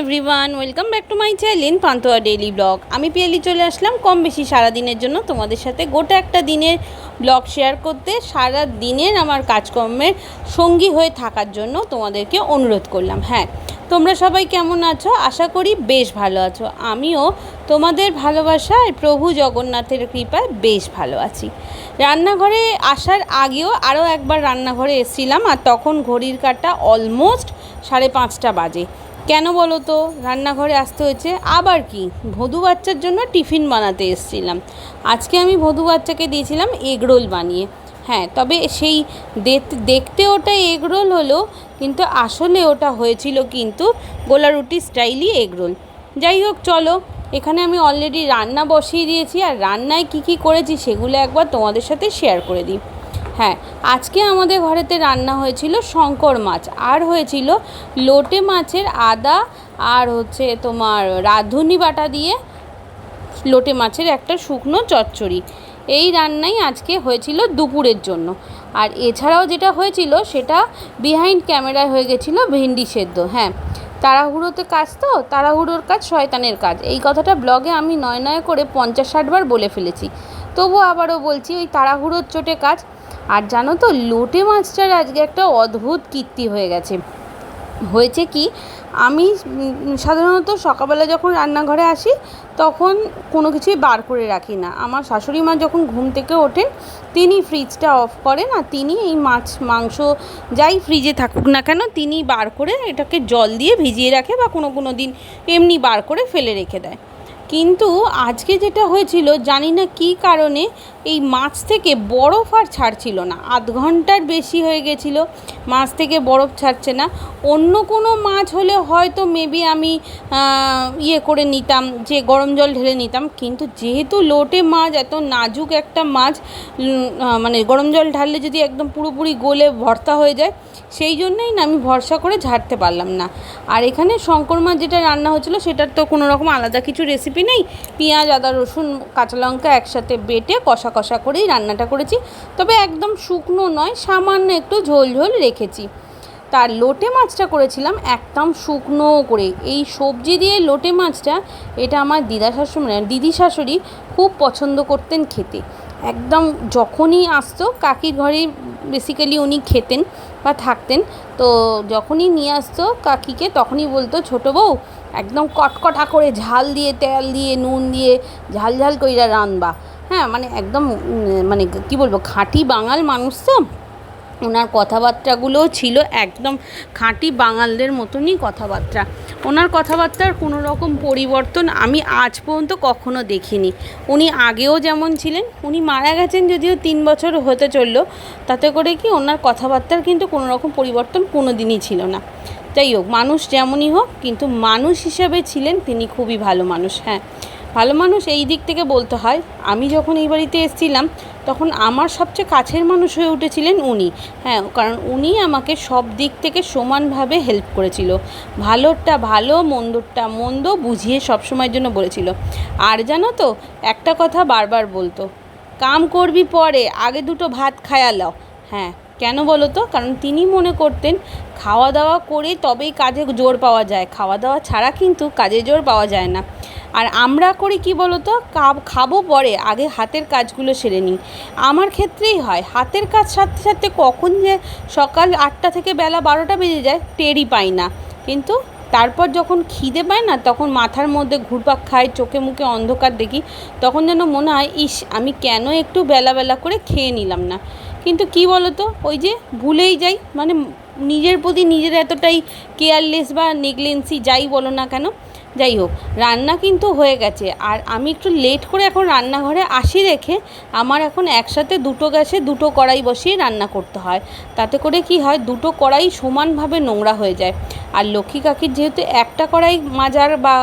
Everyone welcome back to my channel pantua daily blog আমি পিয়ালি চলে আসলাম কম বেশি সারা দিনের জন্য তোমাদের সাথে গোটা একটা দিনের ব্লগ শেয়ার করতে, সারা দিনের আমার কাজকর্মের সঙ্গী হয়ে থাকার জন্য তোমাদেরকে অনুরোধ করলাম। হ্যাঁ তোমরা সবাই কেমন আছো? আশা করি বেশ ভালো আছো। আমিও তোমাদের ভালোবাসায় প্রভু জগন্নাথের কৃপায় বেশ ভালো আছি। রান্নাঘরে আসার আগেও আরও একবার রান্নাঘরে এসেছিলাম আর তখন ঘড়ির কাটা অলমোস্ট সাড়ে পাঁচটা বাজে। কেন বলো তো? রান্নাঘরে আসতে হয়েছে। আবার কি? ভদু বাচ্চার জন্য টিফিন বানাতে এসেছিলাম। আজকে আমি ভদু বাচ্চাকে দিয়েছিলাম এগরোল বানিয়ে। হ্যাঁ তবে সেই দেখ- দেখতে ওটা এগরোল হলো, কিন্তু আসলে ওটা হয়েছিল কিন্তু গোলা রুটি স্টাইলই এগরোল যাই হোক, চলো। এখানে আমি অলরেডি রান্না বসিয়ে দিয়েছি। আর রান্নায় কি কি করেছি সেগুলো একবার তোমাদের সাথে শেয়ার করে দিই। হ্যাঁ আজকে আমাদের ঘরেতে রান্না হয়েছিল শঙ্কর মাছ। আর হয়েছিল লোটে মাছের আদা আর হচ্ছে তোমার রাঁধুনি বাটা দিয়ে লোটে মাছের একটা শুকনো চচ্চড়ি। এই রান্নাই আজকে হয়েছিল দুপুরের জন্য। আর এছাড়াও যেটা হয়েছিল সেটা বিহাইন্ড ক্যামেরায় হয়ে গেছিল ভেন্ডি সেদ্ধ হ্যাঁ। তাড়াহুড়োতে কাজ তো, তাড়াহুড়োর কাজ শয়তানের কাজ। এই কথাটা ব্লগে আমি নয় নয় করে পঞ্চাশ ষাটবার বলে ফেলেছি। তবু আবারও বলছি, ওই তাড়াহুড়োর চোটে কাজ আর জানো তো, লোটে মাছটার আজকে একটা অদ্ভুত কীর্তি হয়ে গেছে। হয়েছে কি, আমি সাধারণত সকালবেলা যখন রান্নাঘরে আসি, তখন কোনো কিছুই বার করে রাখি না। আমার শাশুড়ি মা যখন ঘুম থেকে ওঠেন তিনি ফ্রিজটা অফ করেন আর তিনি এই মাছ, মাংস যাই ফ্রিজে থাকুক না কেন, তিনি বার করে এটাকে জল দিয়ে ভিজিয়ে রাখে বা কোনো কোনো দিন এমনি বার করে ফেলে রেখে দেয়। কিন্তু আজকে যেটা হয়েছিল, জানি না কী কারণে এই মাছ থেকে বরফ আর ছাড়ছিল না। আধ ঘণ্টার বেশি হয়ে গেছিল, মাছ থেকে বরফ ছাড়ছে না। অন্য কোনো মাছ হলে হয়তো মেবি আমি ইয়ে করে নিতাম, যে গরম জল ঢেলে নিতাম, কিন্তু যেহেতু লোটে মাছ, এত নাজুক একটা মাছ মানে গরম জল ঢাললে যদি একদম পুরোপুরি গোলে ভর্তা হয়ে যায়, সেই জন্যই না আমি ভরসা করে ঝাড়তে পারলাম না। আর এখানে শঙ্কর মাছ যেটা রান্না হচ্ছিল, সেটার তো কোনো রকম আলাদা কিছু রেসিপি নেই। পেঁয়াজ, আদা, রসুন, কাঁচা লঙ্কা একসাথে বেটে কষা কষা করেই রান্নাটা করেছি। তবে একদম শুকনো নয়, সামান্য একটু ঝোল ঝোল রেখেছি। তার লোটে মাছটা করেছিলাম একদম শুকনো করে। এই সবজি দিয়ে লোটে মাছটা, এটা আমার দিদা শাশুড়ি মানে দিদি শাশুড়ি খুব পছন্দ করতেন খেতে। একদম যখনই আসতো, কাকির ঘরেই বেসিক্যালি উনি খেতেন বা থাকতেন, তো যখনই নিয়ে আসতো কাকিকে তখনই বলতো, ছোটো বউ, একদম কটকটা করে ঝাল দিয়ে, তেল দিয়ে, নুন দিয়ে ঝাল ঝাল কইরা রানবা হ্যাঁ মানে একদম মানে কি বলব, খাঁটি বাঙাল মানুষ তো। ওনার কথাবার্তাগুলোও ছিল একদম খাঁটি বাঙালদের মতনই কথাবার্তা। ওনার কথাবার্তার কোনো রকম পরিবর্তন আমি আজ পর্যন্ত কখনো দেখিনি। উনি আগেও যেমন ছিলেন, উনি মারা গেছেন যদিও তিন বছর হতে চলল। তাতে করে কি ওনার কথাবার্তার কিন্তু কোনো রকম পরিবর্তন কোনো দিনই ছিল না। যাই হোক, মানুষ যেমনই হোক, কিন্তু মানুষ হিসাবে ছিলেন তিনি খুবই ভালো মানুষ হ্যাঁ। ভালো মানুষ এই দিক থেকে বলতে হয়। আমি যখন এই বাড়িতে এসেছিলাম, তখন আমার সবচেয়ে কাছের মানুষ হয়ে উঠেছিলেন উনি। হ্যাঁ কারণ উনি আমাকে সব দিক থেকে সমানভাবে হেল্প করেছিল। ভালোরটা ভালো, মন্দরটা মন্দ বুঝিয়ে সব সময়ের জন্য বলেছিল। আর জানো তো, একটা কথা বারবার বলতো, কাম করবি পরে, আগে দুটো ভাত খায়ালাও হ্যাঁ কেন বলো তো? কারণ তিনি মনে করতেন খাওয়া দাওয়া করে তবেই কাজে জোর পাওয়া যায়। খাওয়া দাওয়া ছাড়া কিন্তু কাজে জোর পাওয়া যায় না। আর আমরা করি কি বলো তো? কা- খাব পরে আগে হাতের কাজগুলো সেরে নিই। আমার ক্ষেত্রেই হয়। হাতের কাজ সাথে সাথে কখন যে সকাল আটটা থেকে বেলা বারোটা বেজে যায়, টেরই পাই না। কিন্তু তারপর যখন খিদে পায় না, তখন মাথার মধ্যে ঘুরপাক খায়, চোখে মুখে অন্ধকার দেখি, তখন যেন মনে হয়, ইস, আমি কেন একটু বেলা বেলা করে খেয়ে নিলাম না? কিন্তু কি বলো তো ওই যে ভুলেই যাই মানে নিজের প্রতি নিজের এতটাই কেয়ারলেস বা নেগলেন্সি যাই বলো না কেন যাই হোক রান্না কিন্তু হয়ে গেছে। আর আমি একটু লেট করে এখন রান্নাঘরে আসি রেখে আমার এখন একসাথে দুটো গ্যাসে দুটো কড়াই বসিয়ে রান্না করতে হয়। তাতে করে কি হয়, দুটো কড়াই সমানভাবে নোংরা হয়ে যায়। আর লক্ষ্মী কাকির যেহেতু একটা কড়াই মাজার বা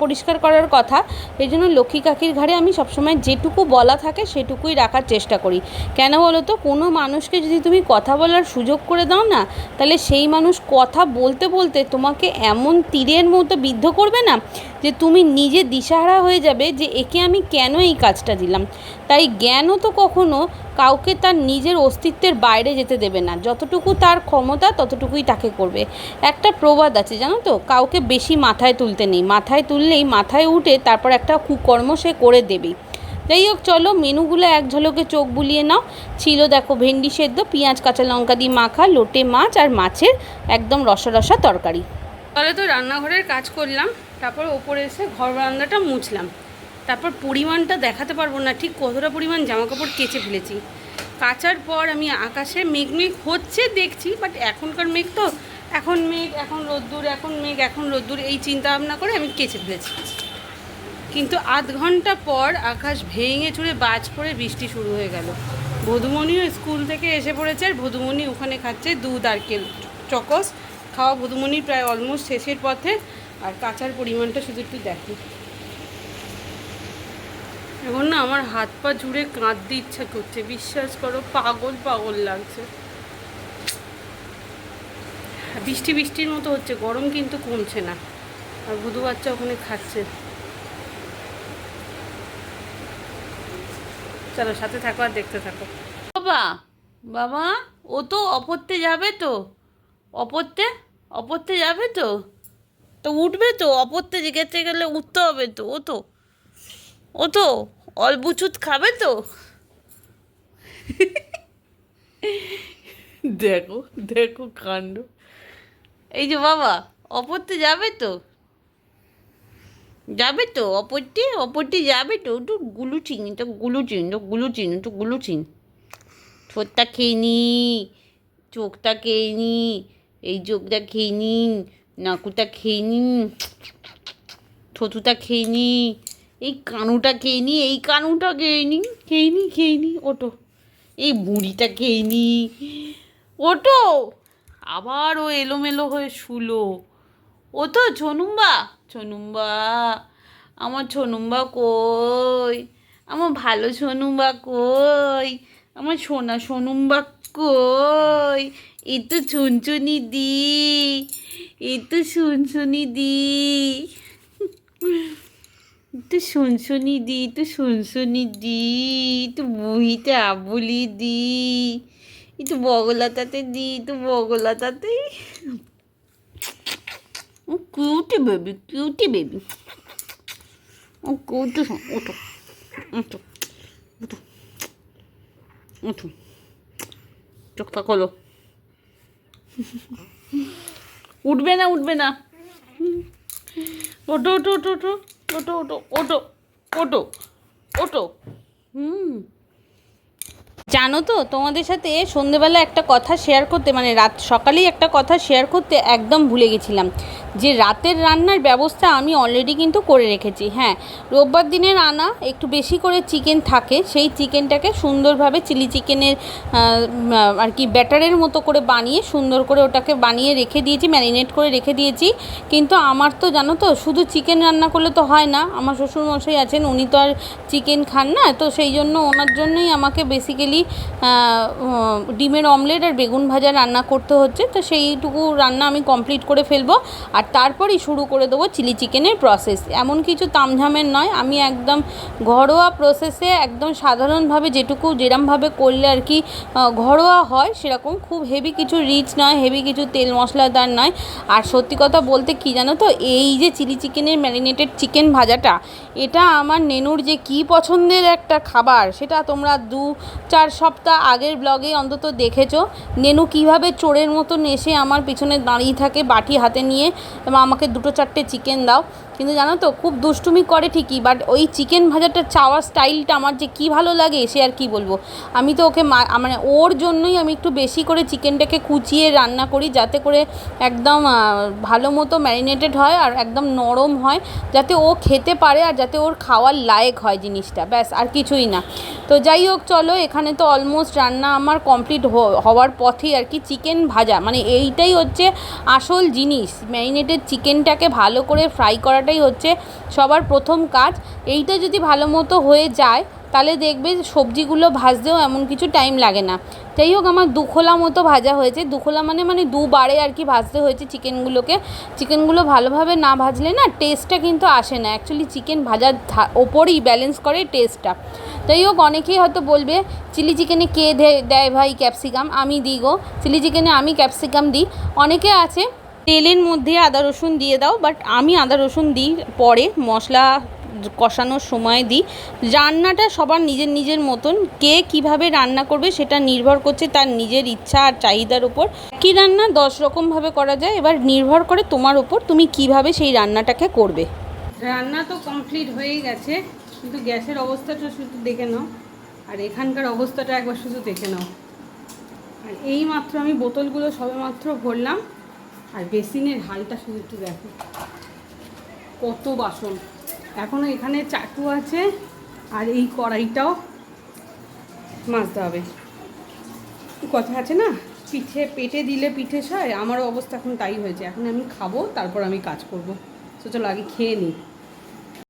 পরিষ্কার করার কথা এই জন্য লক্ষ্মী কাকির ঘাড়ে আমি সবসময় যেটুকু বলা থাকে সেটুকুই রাখার চেষ্টা করি। কেন বলো তো, কোনো মানুষকে যদি তুমি কথা বলার সুযোগ করে দাও না, তাহলে সেই মানুষ কথা বলতে বলতে তোমাকে এমন তীরের মতো বিদ্ধ করবে না? যে তুমি নিজে দিশাহারা হয়ে যাবে যে একে আমি কেন এই কাজটা দিলাম? তাই জ্ঞানও তো কখনো কাউকে তার নিজের অস্তিত্বের বাইরে যেতে দেবে না। যতটুকু তার ক্ষমতা, ততটুকুই তাকে করবে। একটা প্রবাদ আছে, জানো তো? কাউকে বেশি মাথায় তুলতে নেই। মাথায় তুললেই মাথায় উঠে তারপর একটা কুকর্ম সে করে দেবেই যাই হোক, চলো, মেনুগুলো এক ঝলকে চোখ বুলিয়ে নাও। ছিল, দেখো, ভেন্ডি সেদ্ধ, পেঁয়াজ, কাঁচা লঙ্কা দিয়ে মাখা, লোটে মাছ আর মাছের একদম রসা রসা তরকারি। তাহলে তো রান্নাঘরের কাজ করলাম, তারপর ওপরে এসে ঘর বারান্দাটা মুছলাম। তারপর পরিমাণটা দেখাতে পারব না, ঠিক কতটা পরিমাণ জামা কাপড় কেচে ফেলেছি। কাচার পর আমি আকাশে মেঘ মেঘ হচ্ছে দেখছি বাট এখনকার মেঘ তো, এখন মেঘ, এখন রোদ্দুর, এখন মেঘ, এখন রোদ্দুর, এই চিন্তা ভাবনা করে আমি কেচে ফেলেছি। কিন্তু আধ ঘণ্টা পর আকাশ ভেঙে চুড়ে বাজ পড়ে বৃষ্টি শুরু হয়ে গেল। ভদুমণিও স্কুল থেকে এসে পড়েছে, আর ভদুমণি ওখানে খাচ্ছে দুধ আর কেল, চকস খাওয়া ভদুমণি প্রায় অলমোস্ট শেষের পথে, আর কাঁচার পরিমাণটা শুধু একটু দেখি। এখন না আমার হাত পা জুড়ে কাঁদতে ইচ্ছা করছে, বিশ্বাস করো পাগল পাগল লাগছে। বৃষ্টি বৃষ্টির মতো হচ্ছে, গরম কিন্তু কমছে না। আর ভুদু বাচ্চা ওখানে খাচ্ছে। চলো সাথে থাকো আর দেখতে থাকো। বাবা বাবা, ও তো অপরতে যাবে তো? অপরতে অপরতে যাবে তো? তো উঠবে তো অপরতে যেতে গেলে উঠতে হবে তো ও তো। ও তো অলবুচুত খাবে তো? দেখো দেখো কাণ্ড। এই যে বাবা অপরতে যাবে তো? যাবে তো অপরটি অপরটি যাবে তো একটু গুলু চিন তো গুলু চিন তো গুলু চিন একটু গুলু চিন ঠোঁটটা খেয়ে নি চোখটা খেয়ে নি এই চোখটা খেয়ে নিন নাকুটা খেয়ে নিন থতুটা খেয়ে নি এই কানুটা খেয়ে নি এই কানুটা খেয়ে নি খেয়ে নি খেয়ে নি ওটো, এই বুড়িটা খেয়ে নি ওটো, আবার ও এলোমেলো হয়ে শুলো, ও তো ছনুম্বা ছনুম্বা আমার ছনুম্বা কই, আমার ভালো ছনুম্বা কই, আমার সোনা সোনুম্বা কই এই তো চুনচুনি দি এই তো শুনশুনি দি। তো শুনশুনি দি তো শুনশুনি দি তো বুহিতে আবুলি দি একটু বগলাতাতে দি একটু বগলাতাতে। ও কিউটি বেবি কিউটি বেবি। ও কিউটি ওঠো ওঠো ওঠো ওঠো চোখটা খোলো উঠবে না উঠবে না। ওটো ওটো ওটো ওটো ওটো ওটো ওটো ওটো হুম। জানো তো, তোমাদের সাথে সন্ধেবেলা একটা কথা শেয়ার করতে মানে রাত, সকালেই একটা কথা শেয়ার করতে একদম ভুলে গেছিলাম। যে রাতের রান্নার ব্যবস্থা আমি অলরেডি কিন্তু করে রেখেছি হ্যাঁ। রোববার দিনের আনা, একটু বেশি করে চিকেন থাকে, সেই চিকেনটাকে সুন্দরভাবে চিলি চিকেনের আর কি ব্যাটারের মতো করে বানিয়ে সুন্দর করে ওটাকে বানিয়ে রেখে দিয়েছি ম্যারিনেট করে রেখে দিয়েছি। কিন্তু আমার তো জানো তো, শুধু চিকেন রান্না করলে তো হয় না, আমার শ্বশুরমশাই আছেন, উনি তো আর চিকেন খান না, তো সেই জন্য ওনার জন্যই আমাকে বেসিক্যালি ডিমের অমলেট আর বেগুন ভাজা রান্না করতে হচ্ছে। তো সেইটুকু রান্না আমি কমপ্লিট করে ফেলব। আর তারপরই শুরু করে দেবো চিলি চিকেনের প্রসেস এমন কিছু তামঝামের নয়। আমি একদম ঘরোয়া প্রসেসে একদম সাধারণভাবে যেটুকু যেরমভাবে করলে আর কি ঘরোয়া হয় সেরকম। খুব হেভি কিছু রিচ নয় হেভি কিছু তেল মশলাদার নয়। আর সত্যি কথা বলতে কি জানো তো, এই যে চিলি চিকেনের ম্যারিনেটেড চিকেন ভাজাটা, এটা আমার নেনুর যে কি পছন্দের একটা খাবার, সেটা তোমরা দু, চার সপ্তাহ আগের ব্লগে অন্তত দেখেছ। নেনু কীভাবে চোরের মতন এসে আমার পিছনে দাঁড়িয়ে থাকে বাটি হাতে নিয়ে আমাকে দুটো চারটে চিকেন দাও। কিন্তু জানো তো, খুব দুষ্টুমি করে ঠিকই বাট ওই চিকেন ভাজাটা চাওয়ার স্টাইলটা আমার যে কী ভালো লাগে, সে আর কি বলব। আমি তো ওকে মানে ওর জন্যই আমি একটু বেশি করে চিকেনটাকে কুচিয়ে রান্না করি, যাতে করে একদম ভালো মতো ম্যারিনেটেড হয় আর একদম নরম হয়, যাতে ও খেতে পারে আর যাতে ওর খাওয়ার লায়ক হয় জিনিসটা, ব্যাস, আর কিছুই না। তো যাই হোক, চলো, এখানে তো অলমোস্ট রান্না আমার কমপ্লিট হওয়ার পথেই আর কি চিকেন ভাজা মানে এইটাই হচ্ছে আসল জিনিস ম্যারিনেটেড চিকেনটাকে ভালো করে ফ্রাই করাটাই হচ্ছে সবার প্রথম কাজ। এইটা যদি ভালো মতো হয়ে যায়, তাহলে দেখবে সবজিগুলো ভাজতেও এমন কিছু টাইম লাগে না। যাই হোক, আমার দুখোলা মতো ভাজা হয়েছে। দুখোলা মানে মানে দুবারে আর কি ভাজতে হয়েছে চিকেনগুলোকে চিকেনগুলো ভালোভাবে না ভাজলে না টেস্টটা কিন্তু আসে না। অ্যাকচুয়ালি চিকেন ভাজার ওপরই ব্যালেন্স করে টেস্টটা যাই হোক, অনেকেই হয়তো বলবে, চিলি চিকেনে কে দেয় ভাই ক্যাপসিকাম আমি দিই গো চিলি চিকেনে আমি ক্যাপসিকাম দিই। অনেকে আছে তেলের মধ্যে আদা রসুন দিয়ে দাও বাট আমি আদা রসুন দিই পরে, মশলা কষানোর সময় দিই। রান্নাটা সবার নিজের নিজের মতন, কে কীভাবে রান্না করবে সেটা নির্ভর করছে তার নিজের ইচ্ছা আর চাহিদার উপর। কী রান্না দশ রকমভাবে করা যায়, এবার নির্ভর করে তোমার উপর তুমি কীভাবে সেই রান্নাটাকে করবে। রান্না তো কমপ্লিট হয়েই গেছে, কিন্তু গ্যাসের অবস্থাটা শুধু দেখে নাও, আর এখানকার অবস্থাটা একবার শুধু দেখে নাও। আর এই মাত্র আমি বোতলগুলো সবেমাত্র ভরলাম আর বেসিনের হালটা শুধু একটু দেখো। কত বাসন। এখনও এখানে চাটু আছে আর এই কড়াইটাও মাজতে হবে। কথা আছে না? পিঠে, পেটে দিলে পিঠে সয় আমারও অবস্থা এখন তাই হয়েছে। এখন আমি খাব, তারপর আমি কাজ করব। তো চলো আগে খেয়ে নিই।